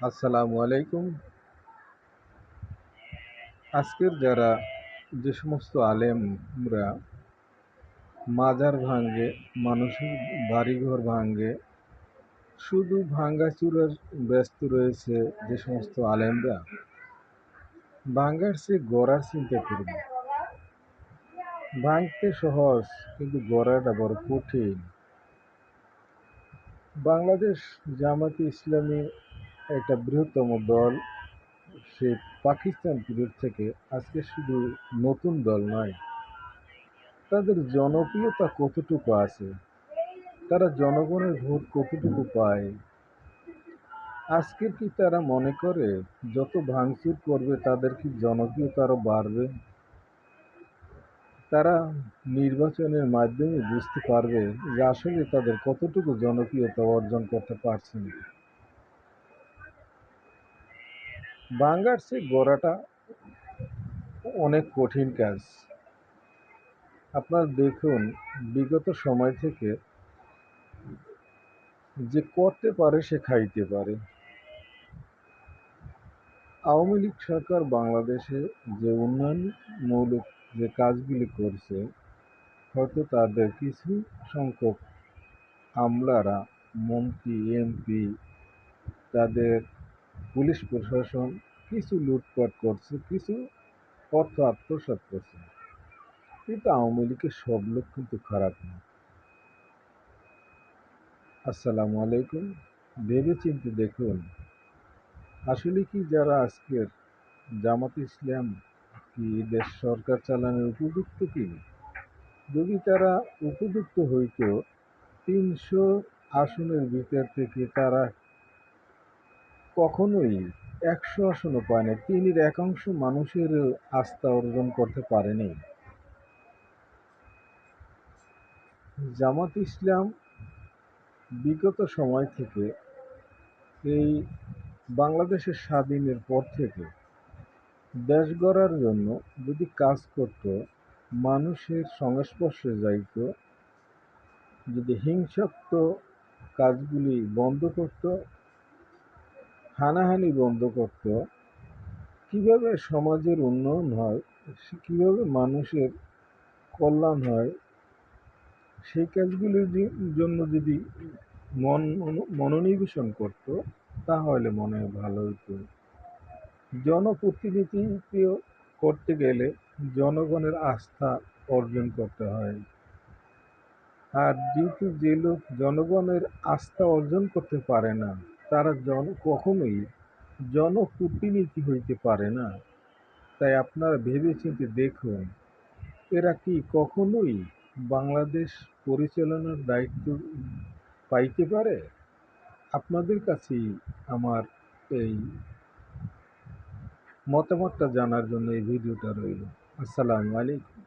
আসসালামু আলাইকুম। আজকের যারা যে সমস্ত আলেমরা মাজার ভাঙ্গে মানুষের বাড়িঘর ভাঙ্গে শুধু ভাঙ্গাচুরার ব্যস্ত রয়েছে যে সমস্ত আলেমরা, ভাঙ্গার সে গড়ার চিন্তা করবে। ভাঙতে সহজ, কিন্তু গড়াটা বড় কঠিন। বাংলাদেশ জামাতে ইসলামী একটা বৃহত্তম দল, সে পাকিস্তান পিরিয়ড থেকে আজকে শুধু নতুন দল নয়, তাদের জনপ্রিয়তা কতটুকু আছে, তারা জনগণের ভোট কতটুকু পায়, আজকে কি তারা মনে করে যত ভাঙচুর করবে তাদের কি জনপ্রিয়তা আরও বাড়বে? তারা নির্বাচনের মাধ্যমে বুঝতে পারবে যে আসলে তাদের কতটুকু জনপ্রিয়তা অর্জন করতে পারছেন। বাঙ্গার সে গড়াটা অনেক কঠিন কাজ। আপনার দেখুন, বিগত সময় থেকে যে করতে পারে সে খাইতে পারে। আওয়ামী লীগ সরকার বাংলাদেশে যে উন্নয়নমূলক যে কাজগুলি করছে, হয়তো তাদের কিছু সংখ্যক আমলারা, মন্ত্রী, এমপি, তাদের পুলিশ প্রশাসন কিছু লুটপাট করছে, কিছু অর্থ আত্মসাৎ করছে। কিন্তু আওয়ামী লীগের সব লোক কিন্তু খারাপ না। আসসালামু আলাইকুম। ভেবে চিন্তে দেখুন, আসলে কি যারা আজকের জামাত ইসলাম কি দেশ সরকার চালানোর উপযুক্ত কি? যদি তারা উপযুক্ত হইতো, তিনশো আসনের ভিতর থেকে তারা কখনোই একশো আসনও পায় না তিনের একাংশ মানুষের আস্থা অর্জন করতে পারেনি। জামাত ইসলাম বিগত সময় থেকে এই বাংলাদেশের স্বাধীনের পর থেকে দেশ গড়ার জন্য যদি কাজ করত, মানুষের সংস্পর্শে যাইত, যদি হিংসাত্ম কাজগুলি বন্ধ করত হানাহানি বন্ধ করত কীভাবে সমাজের উন্নয়ন হয় কীভাবে মানুষের কল্যাণ হয়, সেই কাজগুলির জন্য যদি মন, মনোনিবেশন করত, তাহলে মনে হয় ভালো হতো জনপ্রতিনিধি করতে গেলে জনগণের আস্থা অর্জন করতে হয়। আর যেহেতু যে লোক জনগণের আস্থা অর্জন করতে পারে না তারা জন, কখনোই জনপ্রতিনিধি হইতে পারে না। তাই আপনারা ভেবে চিন্তে দেখুন, এরা কি কখনোই বাংলাদেশ পরিচালনার দায়িত্ব পাইতে পারে? আপনাদের কাছেই আমার এই মতামতটা জানার জন্য এই ভিডিওটা রইল। আসসালামু আলাইকুম।